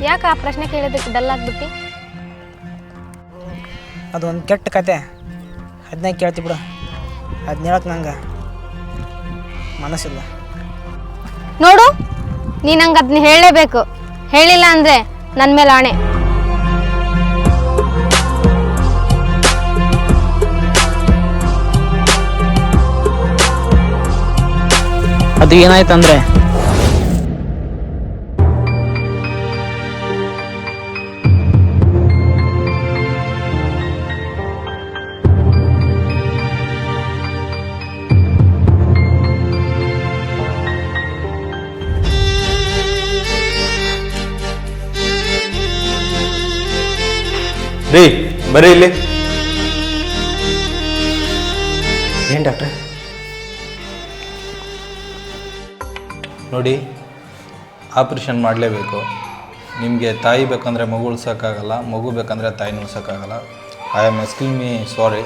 ಯಾಕೆ ಆ ಪ್ರಶ್ನೆ ಕೇಳಿದ್ದಕ್ಕೆ ಡಲ್ ಆಗ್ಬಿಟ್ಟು? ಅದೊಂದು ಕೆಟ್ಟ ಕತೆ. ಅದನ್ನೇ ಕೇಳ್ತಿ ಬಿಡು. ಅದನ್ನ ಹೇಳಕ್ಕೆ ನಂಗೆ ಮನಸ್ಸಿಲ್ಲ. ನೋಡು ನೀ ನಂಗೆ ಅದನ್ನ ಹೇಳಲೇಬೇಕು. ಹೇಳಿಲ್ಲ ಅಂದರೆ ನನ್ನ ಮೇಲೆ ಆಣೆ. ಅದು ಏನಾಯ್ತಂದ್ರೆ ರೀ ಬರೀ ಇಲ್ಲಿ. ಏನು ಡಾಕ್ಟ್ರೆ? ನೋಡಿ ಆಪ್ರೇಷನ್ ಮಾಡಲೇಬೇಕು. ನಿಮಗೆ ತಾಯಿ ಬೇಕಂದರೆ ಮಗು ಉಳ್ಸೋಕ್ಕಾಗಲ್ಲ ಮಗು ಬೇಕಂದರೆ ತಾಯಿನ ಉಳ್ಸೋಕ್ಕಾಗಲ್ಲ. ಐ ಆಮ್ ಮೀ ಸಾರಿ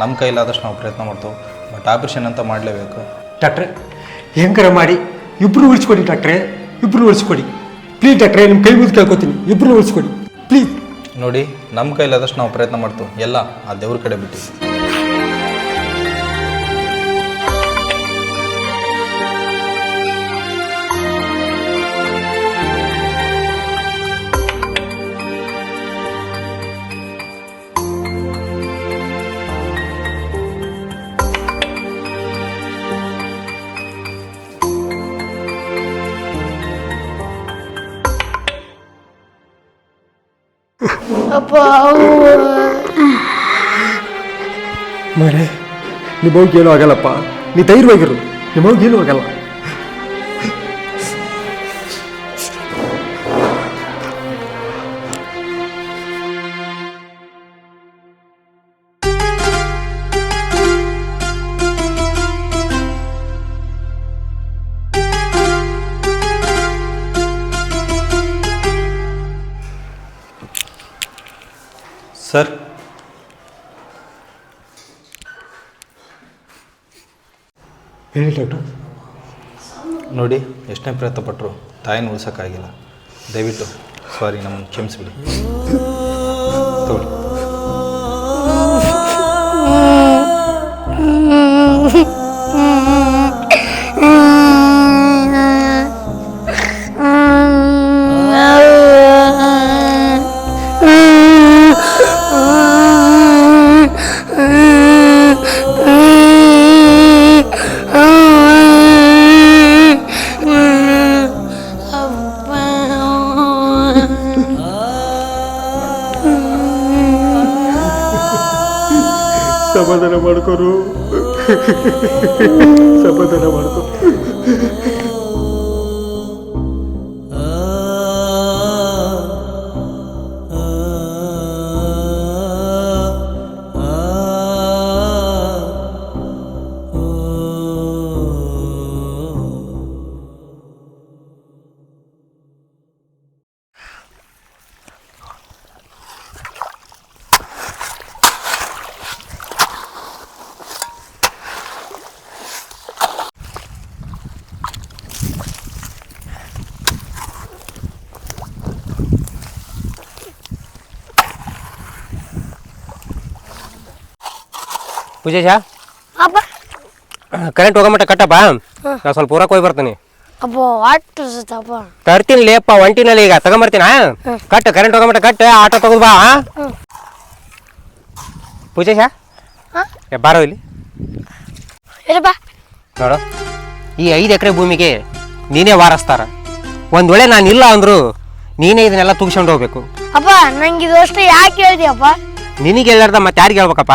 ನಮ್ಮ ಕೈಲಾದಷ್ಟು ನಾವು ಪ್ರಯತ್ನ ಮಾಡ್ತೇವೆ. ಬಟ್ ಆಪ್ರೇಷನ್ ಅಂತ ಮಾಡಲೇಬೇಕು. ಡಾಕ್ಟ್ರೆ ಹೆಂಗಾರ ಮಾಡಿ? ಇಬ್ಬರು ಉಳಿಸ್ಕೊಡಿ ಡಾಕ್ಟ್ರೆ ಇಬ್ಬರು ಉಳಿಸ್ಕೊಡಿ. ಪ್ಲೀಸ್ ಡಾಕ್ಟ್ರೆ ನಿಮ್ಮ ಕೈ ಮುಗಿದು ಕೇಳ್ಕೊತೀನಿ. ಇಬ್ಬರು ಉಳಿಸ್ಕೊಡಿ. ಪ್ಲೀಸ್ ನೋಡಿ ನಮ್ಮ ಕೈಲಾದಷ್ಟು ನಾವು ಪ್ರಯತ್ನ ಮಾಡ್ತೇವೆ. ಎಲ್ಲ ಆ ದೇವ್ರ ಕಡೆ ಬಿಟ್ಟು. ನಿಮ್ಮವ್ಗೆ ಏನೂ ಆಗಲ್ಲಪ್ಪ ನೀ ಧೈರ್ಯವಾಗಿರು ನಿಮ್ಮವ್ಗೆ ಏನೂ ಆಗಲ್ಲ ಹೇಳಿ ಡಾಕ್ಟರ್. ನೋಡಿ ಎಷ್ಟನೇ ಪ್ರಯತ್ನ ಪಟ್ಟರು ತಾಯಿನ ಉಳಿಸೋಕ್ಕಾಗಿಲ್ಲ. ದಯವಿಟ್ಟು ಸಾರಿ ನಮ್ಮನ್ನು ಕ್ಷಮಿಸ್ಬಿಡಿ. ತಗೊಳ್ಳಿ. ಮಾಡ್ಕೋರು ಸಮಾಧಾನ ಮಾಡ್ಕೋ ಪೂಜೇಶ? ಅಪ್ಪ. ಕರೆಂಟ್ ಹೋಗೋ ಮಟ್ಟ ಕಟ್ಟಪ್ಪ ನಾ ಸ್ವಲ್ಪ ಊರಕ್ಕೆ ಹೋಗಿ ಬರ್ತೀನಿ. ಅಪ್ಪ ವಾಟ್ ಅಪ್ಪ. ತರ್ತೀನಿ ಲೇಪ್ಪ ಒಂಟಿನಲ್ಲಿ ಈಗ ತಗೊಂಬರ್ತೀನ? ಕಟ್ ಕರೆಂಟ್ ಹೋಗೋ ಮಟ್ಟ ಕಟ್ ಆಟೋ ತಗೋದು ಬಾ. ಪೂಜೇಶ? ಬಾರೋ ಇಲ್ಲಿ. ನೋಡು ಈ ಐದು ಎಕರೆ ಭೂಮಿಗೆ ನೀನೇ ವಾರಸ್ತಾರ. ಒಂದ್ ವೇಳೆ ನಾನು ಇಲ್ಲ ಅಂದ್ರು ನೀನೇ ಇದನ್ನೆಲ್ಲ ತುಗಿಸ್ಕೊಂಡು ಹೋಗ್ಬೇಕು. ಅಪ್ಪ ನಂಗೆ ಇದು ಅಷ್ಟೇ ಯಾಕೆ ಅಪ್ಪ? ನಿನಗೆ ಹೇಳ್ಲಾರ್ದ ಮತ್ತೆ ಯಾರಿಗೆ ಹೇಳ್ಬೇಕಪ್ಪ?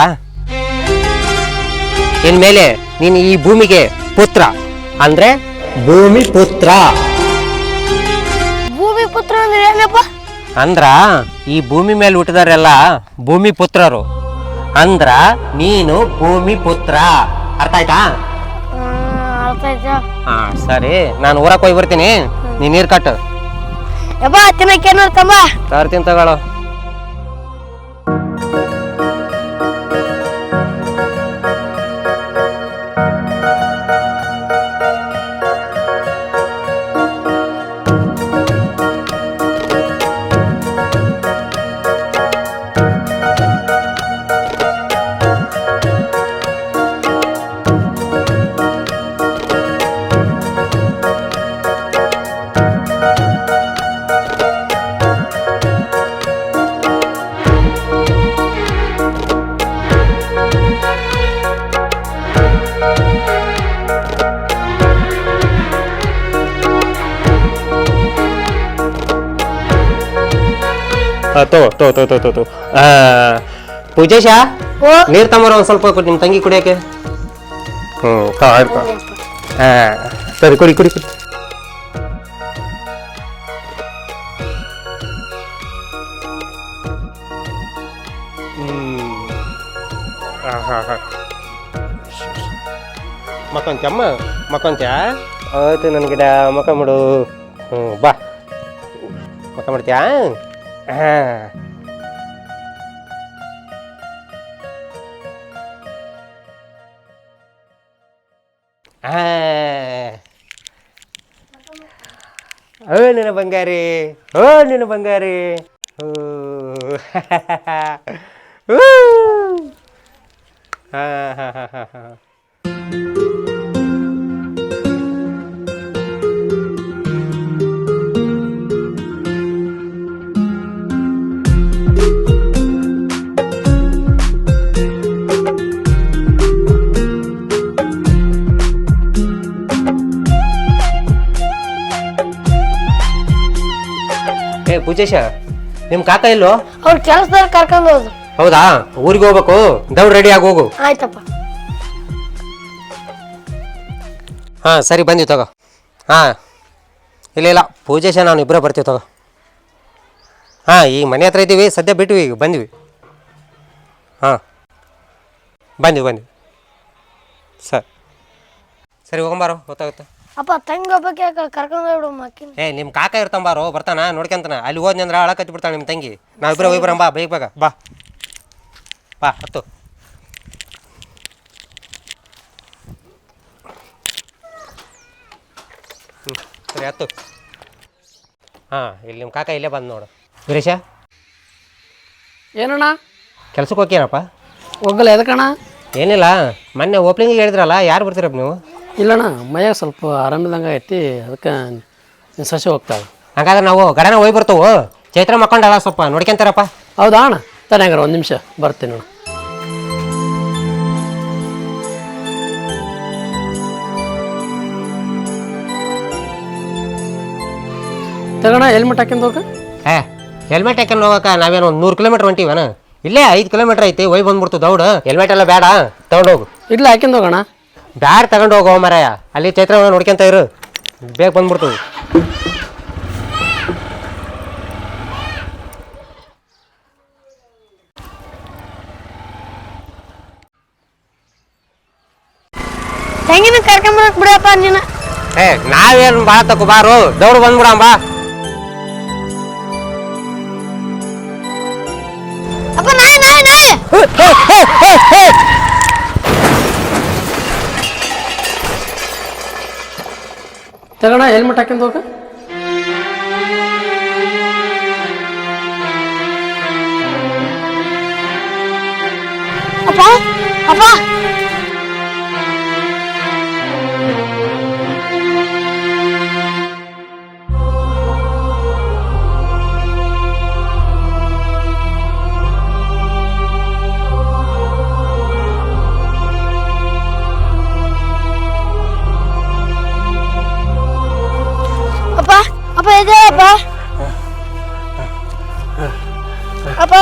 ಇನ್ಮೇಲೆ ನೀನು ಈ ಭೂಮಿಗೆ ಪುತ್ರ. ಅಂದ್ರೆ ಭೂಮಿ ಪುತ್ರ. ಭೂಮಿ ಪುತ್ರ ಅಂದ್ರೆ ಏನಪ್ಪ? ಅಂದ್ರ ಈ ಭೂಮಿ ಮೇಲೆ ಹುಟ್ಟಿದವರೆಲ್ಲ ಭೂಮಿ ಪುತ್ರರು. ಅಂದ್ರ ನೀನು ಭೂಮಿ ಪುತ್ರ. ಅರ್ಥ ಆಯ್ತಾ? ಅರ್ಥ ಆಯ್ತಾ. ಹಾ ಸರಿ. ನಾನು ಊರಕ್ಕೆ ಹೋಗಿ ಬರ್ತೀನಿ ನೀ ನೀರ್ ಕಟ್ಟು. ಯಪ್ಪ ತಿನ್ನಕ್ಕೆ ತಮ್ಮ ತರ್ತೀನಿ ತಗೊಳ್ಳೋ ಆ, ತಗೋ ತಗೋ ತಗೋ ತಗೋ ತಗೋ ಆ, ಪೂಜೇಶ ಓ ನೀರು ತಮ್ಮರ ಒಂದು ಸ್ವಲ್ಪ ಕೊಡಿ ನಿಮ್ಮ ತಂಗಿ ಕುಡಿಯೋಕೆ ಹ್ಞೂ ತಗೋ ಆಯ್ತು ಹಾಂ ಸರಿ ಕುಡಿ ಕುಡಿ ಕುಡಿ ಮಕ್ಕೊಂತ್ಯಮ್ಮ ಮಕ್ಕೊಂತ್ಯಾ ಆಯ್ತು ನನ್ನ ಗಿಡ ಮಕ್ಕ ಮಾಡು ಹ್ಞೂ ಬಾ ಮಕ್ಕ ಮಾಡ್ತೀಯಾ ಹಾಂ ಬಂಗಾರಿ. ಓ ನಿನ್ನ ಬಂಗಾರಿ. ಹಾ, ಹಾ, ಹಾ, ಹಾ. ಏ ನಿಮ್ ಕಾಕ ಇಲ್ಲೋ ಅವ್ರ ಕೆಲಸದಲ್ಲಿ ಕರ್ಕೊಂಡು ಹೋದ್ರು. ಹೌದಾ? ಊರಿಗೆ ಹೋಗ್ಬೇಕು. ದೌಡ್ ರೆಡಿ ಆಗಿ ಹೋಗು. ಆಯ್ತಪ್ಪ. ಹಾ ಸರಿ ಬಂದಿವಿ ತಗೋ. ಹಾ. ಇಲ್ಲ ಇಲ್ಲ ಪೂಜೇಶ ನಾನು ಇಬ್ಬರೇ ಬರ್ತೀವಿ ತಗೋ. ಹಾ ಈಗ ಮನೆ ಹತ್ರ ಇದ್ದೀವಿ ಸದ್ಯ ಬಿಟ್ವಿ ಈಗ ಬಂದ್ವಿ. ಹಾಂ. ಬಂದ್ವಿ ಬಂದ್ವಿ ಸರಿ. ಸರಿ ಹೋಗಂಬಾರೋ ಗೊತ್ತಾಗುತ್ತೆ. ಅಪ್ಪ ತಂಗ ಬಗ್ಗೆ ಕರ್ಕೊಂಡು ಬಿಡು ಮಕ್ಕಿ ಏ ನಿಮ್ಮ ಕಾಕ ಇರ್ತಂಬಾರೋ ಬರ್ತಾನ? ನೋಡ್ಕೊಂತಾನ? ಅಲ್ಲಿ ಹೋದ್ನಿ ಅಂದ್ರೆ ಅಳಕತ್ತಿ ಬಿಡ್ತಾನೆ ನಿಮ್ಮ ತಂಗಿ. ನಾವಿಬ್ಬರೇ ಹೋಗಿ ಬರೋಣ ಬಾ ಬೇಗ ಬೇಗ. ಬಾ. ಬಾ ಹತ್ತು. ಹ್ಞೂ ಸರಿ ಹತ್ತು. ಹಾಂ ಇಲ್ಲಿ ನಿಮ್ಮ ಕಾಕ ಇಲ್ಲೇ ಬಂದು ನೋಡು. ವೀರೇಶ? ಏನಣ್ಣ? ಕೆಲ್ಸಕ್ಕೆ ಹೋಗ್ಯಾರಪ್ಪ ಹೋಗಲ್ಲ ಎದಕ್ಕಣ್ಣ? ಏನಿಲ್ಲ ಮೊನ್ನೆ ಓಪನಿಂಗಿಗೆ ಹೇಳಿದ್ರಲ್ಲ ಯಾರು ಬರ್ತೀರಪ್ಪ ನೀವು? ಇಲ್ಲಣ್ಣ ಮೈಯಾಗ ಸ್ವಲ್ಪ ಆರಾಮಿಲ್ದಂಗೆ ಐತಿ ಅದಕ್ಕೆ ಸಸಿ ಹೋಗ್ತಾವೆ ಹಾಗಾದ್ರೆ ನಾವು ಗಡನ ಹೋಗಿ ಬರ್ತೇವೆ. ಚೈತ್ರ ಮಕ್ಕೊಂಡಲ್ಲ ಸ್ವಲ್ಪ ನೋಡ್ಕೊಂತಾರಪ್ಪ. ಹೌದಾ ಅಣ್ಣ? ತಾನೇ ಹಂಗಾರೆ ಒಂದು ನಿಮಿಷ ಬರ್ತೀನಿ ಅಣ್ಣ ತಗೋಣ ಹೆಲ್ಮೆಟ್ ಹಾಕ್ಯಂದು ಹೋಗ. ಹೇ ಹೆಲ್ಮೆಟ್ ಹಾಕೊಂಡು ಹೋಗಕ್ಕ ನಾವೇನು ಒಂದು ನೂರು ಕಿಲೋಮೀಟ್ರ್ ಹೊಂಟೀವನ? ಇಲ್ಲೇ ಐದು ಕಿಲೋಮೀಟ್ರ್ ಐತಿ ಒಯ್ ಬಂದ್ಬಿಡ್ತು ದೌಡ್. ಹೆಲ್ಮೆಟ್ ಎಲ್ಲ ಬೇಡ ತಗೊಂಡೋಗು ಇಲ್ಲ ಹಾಕ್ಯಂದು ಹೋಗೋಣ. ಬ್ಯಾಡ್ ತಗೊಂಡು ಹೋಗೋ ಮರಯ್ಯ ಅಲ್ಲಿ ಚೈತ್ರ ನೋಡ್ಕೊಂತ ಇರು. ಬೇಗ ಬಂದ್ಬಿಡ್ತದೆ ಹೆಂಗಿನ ಕರ್ಕೊಂಬರಕ್ ಬಿಡಪ್ಪ ನೀನು. ಏ ನಾವೇನು ಭಾಳ ತಕೋ ಬಾರು. ದೌಡ್ ಬಂದ್ಬಿಡಂ ಬಾ. ಅಪ್ಪ ನಾಯಿ ನಾಯಿ ನಾಯಿ ತಗೋಣ ಹೆಲ್ಮೆಟ್ ಹಾಕ್ಯಂದು ಹೋಗ ಅಪ್ಪ ಅಪ್ಪ ಅಪ್ಪ ಅಪ್ಪ? ಅಪ್ಪ?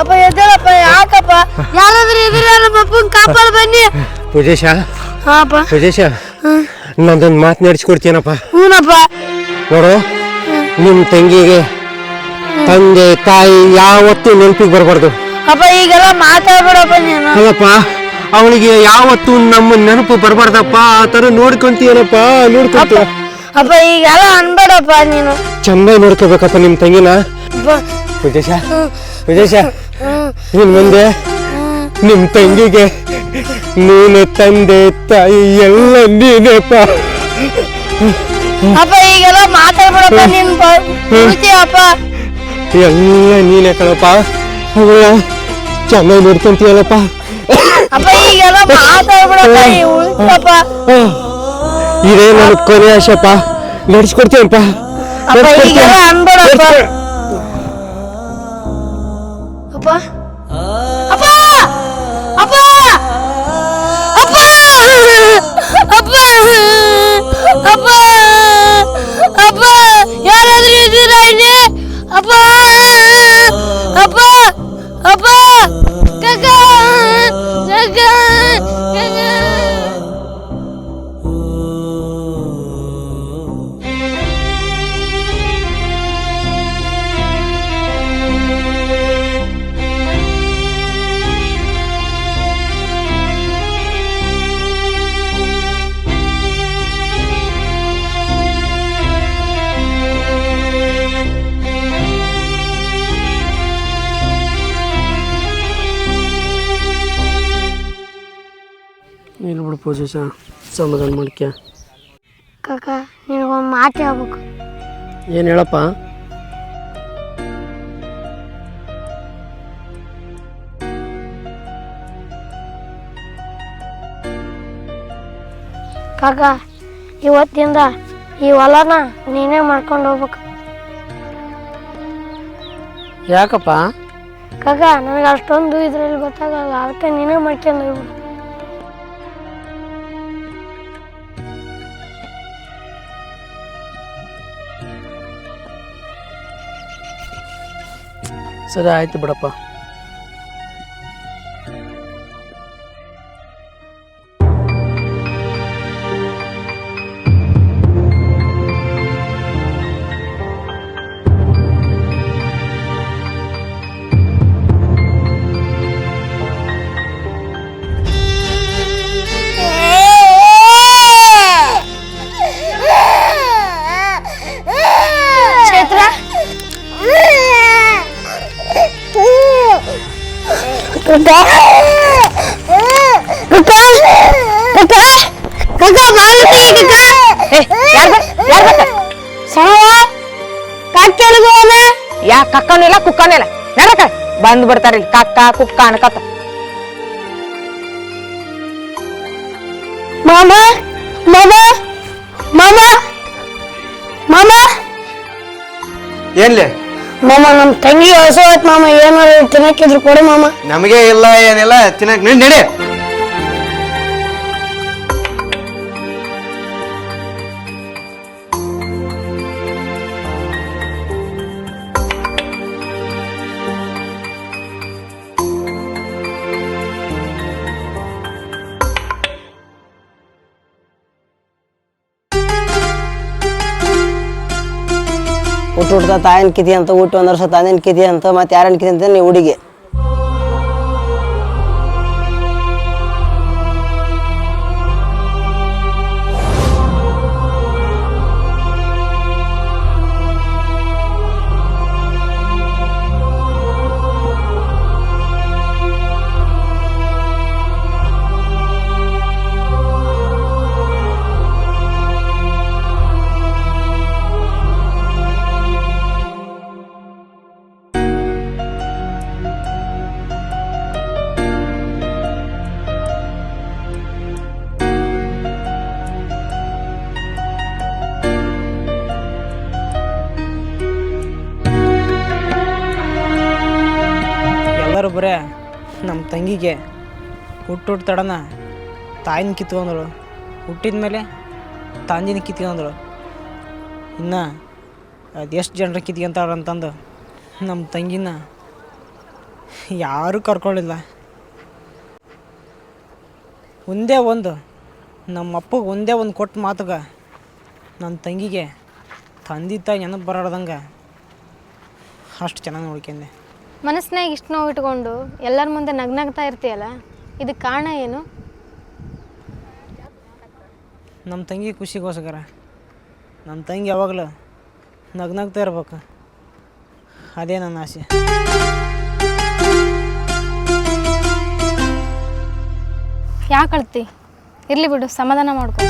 ಅಪ್ಪ ಎದ್ದೇಳಪ್ಪ ಯಾಕಪ್ಪ? ಯಾರಾದ್ರೂ ಇದ್ರೆ ನಮ್ಮ ಅಪ್ಪನ ಕಾಪಾಡ್ ಬನ್ನಿ. ಪೂಜೇಶ? ಹಾ ಅಪ್ಪ. ಪೂಜೇಶ? ನಂದೊಂದು ಮಾತು ನಡೆಸ್ಕೊಡ್ತೀನಪ್ಪ. ಹ್ಞೂನಪ್ಪ ನೋಡು ನಿಮ್ಮ ತಂಗಿಗೆ ತಂದೆ ತಾಯಿ ಯಾವತ್ತೂ ನೆನಪಿಗೆ ಬರಬಾರ್ದು. ಅಪ್ಪ ಈಗೆಲ್ಲ ಮಾತಾಡ್ಬೇಡಪ್ಪ ನೀನು. ಅಲ್ಲಪ್ಪ ಅವಳಿಗೆ ಯಾವತ್ತೂ ನಮ್ಮ ನೆನಪು ಬರಬಾರ್ದಪ್ಪ. ಆ ಥರ ನೋಡ್ಕೊಂತೀಯನಪ್ಪ ನೋಡ್ಕೊಂತೀಯ. ಅಪ್ಪ ಈಗೆಲ್ಲ ಅನ್ಬೇಡಪ್ಪ ನೀನು. ಚಂದ ನೋಡ್ಕೋಬೇಕಪ್ಪ ನಿಮ್ಮ ತಂಗಿನ. ಅಪ್ಪ ಪೂಜೇಶ ನಿನ್ ಮುಂದೆ ನಿಮ್ಮ ತಂಗಿಗೆ ನೀನು ತಂದೆ ತಾಯಿ ಎಲ್ಲ ನೀನೇಪ್ಪ. ಅಪ್ಪ ಈಗೆಲ್ಲ ಮಾತಾಡ್ಬೇಡಪ್ಪ ನಿನ್ ಅಪ್ಪ. ಎಲ್ಲ ನೀನೇ ಕಣಪ್ಪ. ಅವಳ ಚೆನ್ನಾಗಿ ನೋಡ್ಕೊಂತೀಯಲ್ಲಪ್ಪ. ಅಪ್ಪ ಈಗೆಲ್ಲ ಮಾತಾಡ್ಬೇಡಪ್ಪ ಉಳಿಸಪ್ಪ ಇದೇ ನನ್ನ ಕೊನೆ ಆಶೆಪ್ಪ. ನಡೆಸ್ಕೊಡ್ತೀನಪ್ಪ ಅಪ್ಪ ಅಪ್ಪ. ಅಪ್ಪ. ಅಪ್ಪ. ಅಪ್ಪ. ಅಪ್ಪ. ಅಪ್ಪ. ಯಾರಾದ್ರೂ ಇಲ್ಲಿ? ಅಪ್ಪ. ಅಪ್ಪ. ಅಪ್ಪ. ಪೂಜೆ ಸಮಾಧಾನ ಮಾಡ್ಕ್ಯ? ಕಾಕ ನಿನಗೊಂದು ಮಾತು ಹೇಳ್ಬೇಕು. ಏನು ಹೇಳಪ್ಪ? ಕಾಕ ಇವತ್ತಿಂದ ಈ ಹೊಲನ ನೀನೇ ಮಾಡ್ಕೊಂಡು ಹೋಗ್ಬೇಕು. ಯಾಕಪ್ಪ? ಕಾಕ ನನಗೆ ಅಷ್ಟೊಂದು ಇದರಲ್ಲಿ ಗೊತ್ತಾಗಲ್ಲ ಅದಕ್ಕೆ ನೀನೇ ಮಾಡ್ಕೊಂಡು ಹೋಗ್ಬಿಡು ಸರಿ ಆಯ್ತು ಬಿಡಪ್ಪ. ಇಲ್ಲ ಕುಕ್ಕನೂ ಇಲ್ಲ ನಡಕ ಬಂದ್ ಬಿಡ್ತಾರ ಇಲ್ಲಿ. ಕಕ್ಕ ಕುಕ್ಕ ಅನ್ಕತ್ತ. ಮಾಮ ಮಾಮ ಮಾಮ ಮಾಮ. ಏನ್ಲೆ? ಮಾಮ ನಮ್ಮ ತಂಗಿ ಹೊಸ ಆಯ್ತು ಮಾಮ. ಏನಾದ್ರು ತಿನ್ನಕ್ಕಿದ್ರು ಕೊಡು ಮಾಮ. ನಮಗೆ ಇಲ್ಲ ಏನಿಲ್ಲ. ತಿನ್ನಕ್ ನೀನ್ ನಡಿ. ಹುಡ್ತಾ ತಾಯಿನ ಅಂತ, ಹುಟ್ಟು ಒಂದು ವರ್ಷ ತಾಯಿನ ಕಿತಿ ಅಂತ, ಮತ್ತೆ ಯಾರನ್ ಕಿತಿ ಅಂತ ನೀವು ಹುಡುಗಿ. ತಂಗಿಗೆ ಹುಟ್ಟು ತಡನ ತಾಯಿನ ಕಿತ್ಕೊಂಡ್ರು ಹುಟ್ಟಿದ ಮೇಲೆ ತಂದಿನ ಕಿತ್ಕೊಂಡ್ರು ಇನ್ನು ಅದೆಷ್ಟು ಜನರು ಕಿತ್ಕೊಂತಾರೆ ಅಂತಂದು ನಮ್ಮ ತಂಗಿನ ಯಾರೂ ಕರ್ಕೊಳ್ಳಿಲ್ಲ ಒಂದೇ ಒಂದು, ನಮ್ಮ ಅಪ್ಪಗೆ ಒಂದೇ ಒಂದು ಕೊಟ್ಟ ಮಾತುಗ ನನ್ನ ತಂಗಿಗೆ ತಂದೆ ತಾಯಿ ನೆನಪು ಬರಾಡ್ದಂಗೆ ಅಷ್ಟು ಚೆನ್ನಾಗಿ ನೋಡ್ಕೊಂಡೆ. ಮನಸ್ಸಿನಾಗ ಇಷ್ಟು ನೋವು ಇಟ್ಕೊಂಡು ಎಲ್ಲರ ಮುಂದೆ ನಗ್ನಗ್ತಾ ಇರ್ತೀಯಲ್ಲ ಇದಕ್ಕೆ ಕಾರಣ ಏನು? ನಮ್ಮ ತಂಗಿ ಖುಷಿಗೋಸ್ಕರ. ನಮ್ಮ ತಂಗಿ ಯಾವಾಗಲೂ ನಗ್ನಗ್ತಾ ಇರ್ಬೇಕು. ಅದೇ ನನ್ನ ಆಸೆ. ಯಾಕೆ ಅಳ್ತಿ? ಇರಲಿ ಬಿಡು ಸಮಾಧಾನ ಮಾಡ್ಕೊ.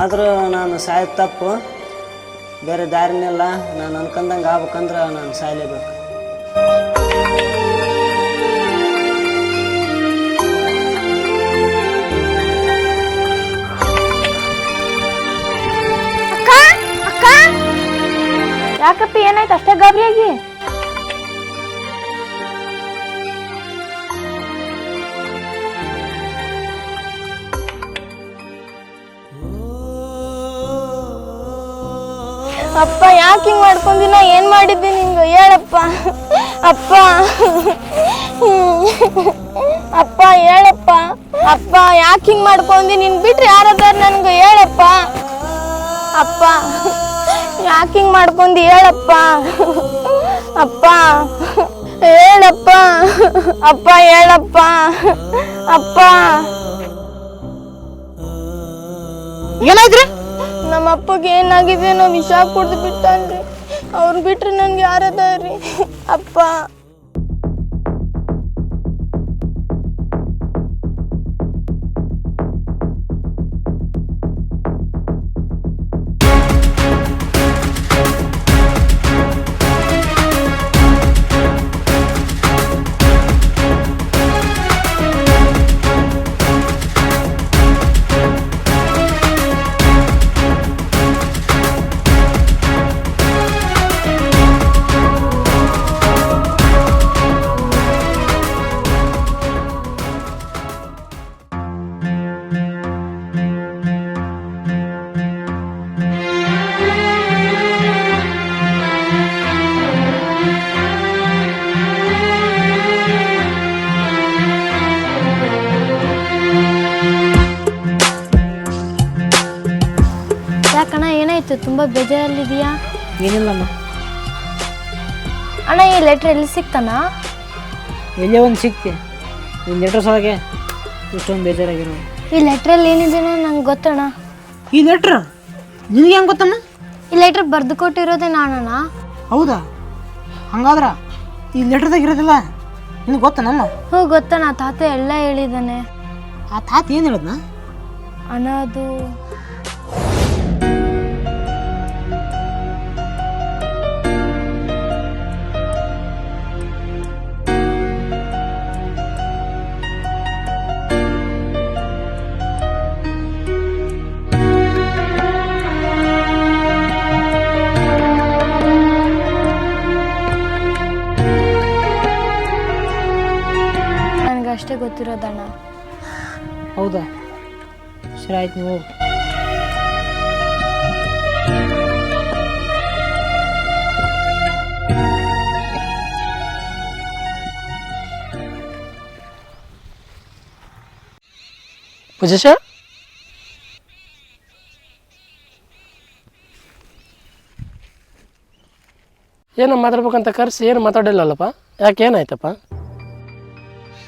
ಆದರೂ ನಾನು ಸಾಯೋದು ತಪ್ಪು. ಬೇರೆ ದಾರಿನೆಲ್ಲ. ನಾನು ಅನ್ಕೊಂಡಂಗೆ ಆಗ್ಬೇಕಂದ್ರೆ ನಾನು ಸಾಯಲೇಬೇಕು. ಯಾಕಪ್ಪ, ಏನಾಯ್ತು? ಅಷ್ಟೇ ಗಾಬರಿಯಾಗಿ ಅಪ್ಪ, ಯಾಕೆ ಹಿಂಗ್ ಮಾಡ್ಕೊಂಡಿನ ಏನ್ ಮಾಡಿದ್ದೆ ನಿಂಗೆ? ಹೇಳಪ್ಪ. ಅಪ್ಪ. ಅಪ್ಪ, ಹೇಳಪ್ಪ. ಅಪ್ಪ, ಯಾಕೆ ಹಿಂಗ್ ಮಾಡ್ಕೊಂಡಿ ನಿನ್ ಬಿಟ್ರೆ ಯಾರದಾರ ನನ್ಗೆ? ಹೇಳಪ್ಪ. ಅಪ್ಪ. ಯಾಕೆ ಹಿಂಗ್ ಮಾಡ್ಕೊಂಡಿ ಹೇಳಪ್ಪ. ಅಪ್ಪ. ಹೇಳಪ್ಪ. ಅಪ್ಪ ಹೇಳಪ್ಪ. ಅಪ್ಪ. ಏನಾಯ್ತ್ರಿ? ನಮ್ಮ ಅಪ್ಪಗೆ ಏನಾಗಿದೆ ನಾವು ವಿಷ ಕುಡ್ದು ಬಿಟ್ಟಾನ್ರಿ. ಅವ್ರು ಬಿಟ್ರೆ ನನ್ಗೆ ಯಾರದಾರ್ರಿ ಅಪ್ಪ. ಅಣ್ಣ ಈ ಲೆಟ್ರ್ ಎಲ್ಲಿ ಸಿಕ್ತಾನ ಎಲ್ಲೇ ಒಂದು ಸಿಕ್ತಿ. ನಿನ್ನ ಲೆಟ್ರ್ ಸಲಗೆ ಇಷ್ಟೊಂದು ಬೇಜಾರಾಗಿರೋ ಈ ಲೆಟ್ರಲ್ಲಿ ಏನಿದೆ ನಂಗೆ ಗೊತ್ತಣ್ಣ. ಈ ಲೆಟ್ರ್ ನಿನಗೆ ಹೆಂಗೆ ಗೊತ್ತಣ್ಣ ಈ ಲೆಟ್ರ್ ಬರ್ದು ಕೊಟ್ಟಿರೋದೇ ನಾನಣ್ಣ. ಹೌದಾ? ಹಂಗಾದ್ರ ಈ ಲೆಟ್ರ್ದಾಗ ಇರೋದಿಲ್ಲ? ನಿನಗೆ ಗೊತ್ತನಲ್ಲ ಹ್ಞೂ ಗೊತ್ತಣ್ಣ. ತಾತ ಎಲ್ಲ ಹೇಳಿದ್ದಾನೆ. ಆ ತಾತ ಏನು ಹೇಳದ್ನ? ಅಣ್ಣ ಅದು ಗೊತ್ತಿರೋದಣ್ಣ. ಹೌದಾ? ಸರಿ ಆಯ್ತು ನೀವು ಹೋಗು ಪೂಜೇಶ? ಏನು ಮಾತಾಡ್ಬೇಕಂತ ಕರೆಸಿ ಏನು ಮಾತಾಡಿಲ್ಲಲ್ಲಪ್ಪ? ಯಾಕೆ ಏನಾಯ್ತಪ್ಪ?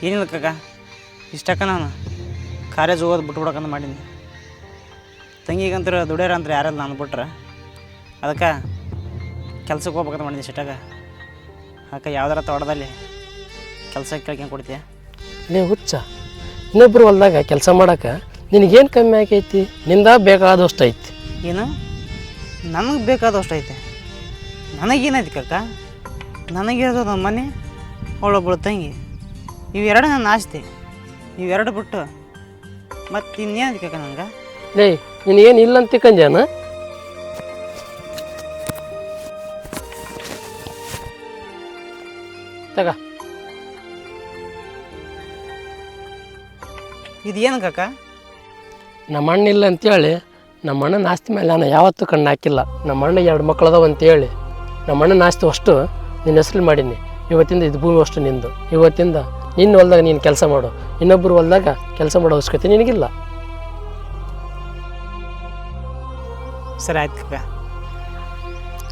ಏನಿಲ್ಲ ಕಾಕ. ಇಷ್ಟಕ್ಕ ನಾನು ಕಾಲೇಜ್ ಹೋಗೋದು ಬಿಟ್ಬಿಡಕಂತ ಮಾಡೀನಿ ತಂಗಿಗಂತರ ದುಡಿಯಾರ ಅಂತ ಯಾರಲ್ಲ ನಾನು ಬಿಟ್ರೆ. ಅದಕ್ಕೆ ಕೆಲ್ಸಕ್ಕೆ ಹೋಗ್ಬೇಕಂತ ಮಾಡಿದ್ದೆ ಇಷ್ಟಾಗ ಅದಕ್ಕೆ ಯಾವ್ದಾರ ತೋಟದಲ್ಲಿ ಕೆಲಸ ಕೇಳ್ಕೊಂಡು ಕೊಡ್ತೀಯ? ಲೇ ಹುಚ್ಚ ಇನ್ನೊಬ್ರು ಹೊಲ್ದಾಗ ಕೆಲಸ ಮಾಡೋಕೆ ನಿನಗೇನು ಕಮ್ಮಿ ಆಗೈತಿ ನಿಂದ ಬೇಕಾದಷ್ಟು ಐತಿ. ಏನು? ನನಗೆ ಬೇಕಾದಷ್ಟು ಐತೆ. ನನಗೇನೈತಿ ಕಕ್ಕ ನನಗಿರೋದು ನಮ್ಮ ಮನೆ ಅವಳೊಬ್ಬಳು ತಂಗಿ. ಇವೆರಡು ನನ್ನ ಆಸ್ತಿ ಇವೆರಡು ಬಿಟ್ಟು ಮತ್ತು ಇನ್ನೇನು ಬೇಕಾ ನನಗೆ ಲೇ ಏನು ಇಲ್ಲ ಅಂತ ತಿಕ್ಕಂಜಾನ ತಗ. ಇದು ಏನು ಕಕ್ಕ ನಮ್ಮ ಅಣ್ಣ ಇಲ್ಲ ಅಂತೇಳಿ ನಮ್ಮ ಅಣ್ಣನ ಆಸ್ತಿ ಮೇಲೆ ನಾನು ಯಾವತ್ತೂ ಕಣ್ಣು ಹಾಕಿಲ್ಲ. ನಮ್ಮ ಅಣ್ಣ ಎರಡು ಮಕ್ಳು ಅದಾವ ಅಂತೇಳಿ ನಮ್ಮ ಅಣ್ಣನ ಆಸ್ತಿ ಅಷ್ಟು ನಿನ್ನ ಹೆಸರು ಮಾಡೀನಿ. ಇವತ್ತಿಂದ ಇದು ಭೂಮಿ ಅಷ್ಟು ನಿಂದು. ಇವತ್ತಿಂದ ನಿನ್ನ ಹೊಲ್ದಾಗ ನೀನು ಕೆಲಸ ಮಾಡು. ಇನ್ನೊಬ್ಬರು ಹೊಲ್ದಾಗ ಕೆಲಸ ಮಾಡೋ ಅವಶ್ಯಕತೆ ನಿನಗಿಲ್ಲ. ಸರಿ ಆಯ್ತು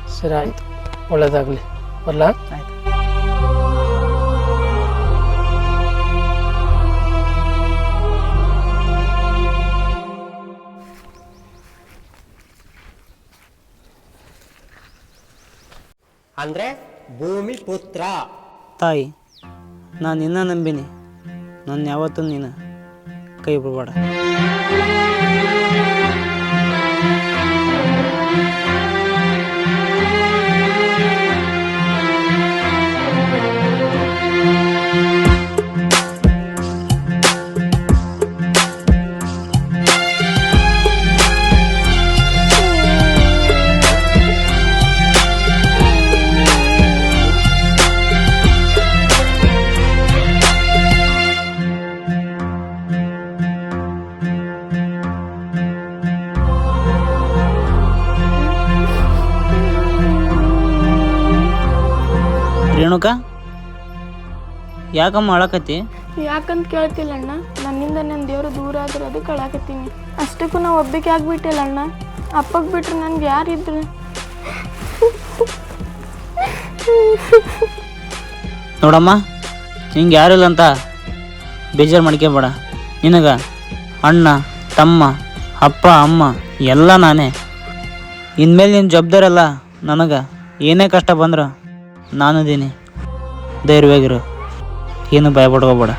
ಸರಿ ಆಯಿತು. ಒಳ್ಳೇದಾಗಲಿ. ಬರಲಾ? ಆಯ್ತು. ಅಂದ್ರೆ ಭೂಮಿ ಪುತ್ರ. ತಾಯಿ. ನಾನು ನಿನ್ನ ನಂಬಿನಿ. ನನ್ನ ಯಾವತ್ತೂ ನೀನು ಕೈ ಬಿಡಬೇಡ. ಯಾಕಮ್ಮ ಅಳಕತ್ತಿ? ಯಾಕಂತ ಕೇಳ್ತಿಲ್ಲ ಅಣ್ಣ ನನ್ನಿಂದ ನನ್ನ ದೇವರು ದೂರ ಆದ್ರೆ ಅದಕ್ಕೆ ಅಳಾಕತ್ತೀನಿ. ಅಷ್ಟಕ್ಕೂ ನಾವು ಒಬ್ಬಕ್ಕೆ ಆಗ್ಬಿಟ್ಟಿಲ್ಲ ಅಣ್ಣ ಅಪ್ಪಗೆ ಬಿಟ್ರೆ ನನ್ಗೆ ಯಾರಿದ್ರು ನೋಡಮ್ಮ ನಿಂಗೆ ಯಾರಿಲ್ಲ ಅಂತ ಬೇಜಾರು ಮಾಡ್ಕೋಬೇಡ ನಿನಗೆ ಅಣ್ಣ ತಮ್ಮ ಅಪ್ಪ ಅಮ್ಮ ಎಲ್ಲ ನಾನೇ. ಇನ್ಮೇಲೆ ನಿನ್ನ ಜವಾಬ್ದಾರಲ್ಲ ನನಗೆ. ಏನೇ ಕಷ್ಟ ಬಂದ್ರೆ ನಾನು ಇದೀನಿ. ಧೈರ್ಯವಾಗಿರು. ಏನು ಭಯ ಪಡ್ಕೋಬೇಡ